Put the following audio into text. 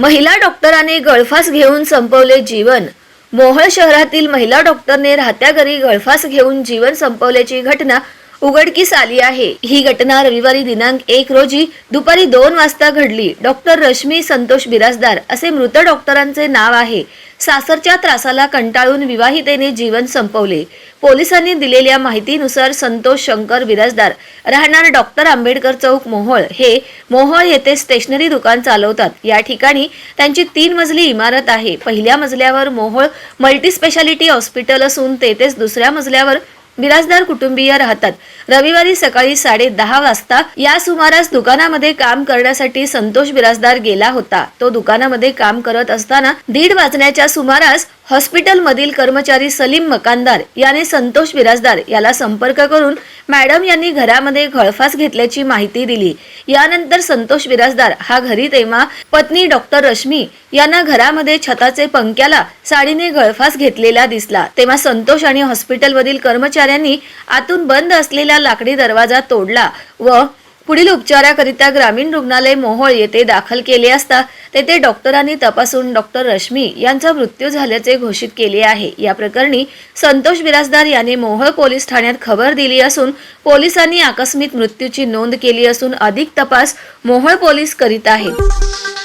महिला डॉक्टराने गळफास घेऊन संपवले जीवन. मोहळ शहरातील महिला डॉक्टरने राहत्या घरी गळफास घेऊन जीवन संपवल्याची घटना उघडकीस आली आहे. ही घटना रविवारी दिनांक एक रोजी दुपारी दोन वाजता घडली. डॉक्टर रश्मी संतोष बिराजदार असे मृत डॉक्टरांचे नाव आहे. सासरच्या त्रासाला कंटाळून विवाहितेने जीवन संपवले. पोलिसांनी दिलेल्या माहितीनुसार संतोष शंकर बिराजदार राहणार डॉक्टर आंबेडकर चौक मोहोळ हे मोहोळ येथे स्टेशनरी दुकान चालवतात. या ठिकाणी त्यांची तीन मजली इमारत आहे. पहिल्या मजल्यावर मोहोळ मल्टी स्पेशालिटी हॉस्पिटल असून तेथेच दुसऱ्या मजल्यावर बिराजदार कुटुंबीय राहतात. रविवारी सकाळी साडे दहा वाजता या सुमारास दुकानामध्ये काम करण्यासाठी संतोष बिराजदार गेला होता. तो दुकानामध्ये काम करत असताना दीड वाजण्याच्या सुमारास हॉस्पिटलमधील कर्मचारी सलीम मकानदार याने संतोष बिराजदार याला संपर्क करून मॅडम यांनी घरामध्ये गळफास घेतल्याची माहिती दिली. यानंतर संतोष बिराजदार हा घरी तेव्हा पत्नी डॉक्टर रश्मी यांना घरामध्ये छताचे पंख्याला साडीने गळफास घेतलेला दिसला. तेव्हा संतोष आणि हॉस्पिटलमधील कर्मचाऱ्यांनी आतून बंद असलेला लाकडी दरवाजा तोडला व पुढील उपचाराकरिता ग्रामीण रुग्णालय मोहोळ येथे दाखल केले असता तेथे डॉक्टरांनी तपासून डॉक्टर रश्मी यांचा मृत्यू झाल्याचे घोषित केले आहे. या प्रकरणी संतोष बिराजदार याने मोहोळ पोलीस ठाण्यात खबर दिली असून पोलिसांनी आकस्मिक मृत्यूची नोंद केली असून अधिक तपास मोहोळ पोलीस करीत आहेत.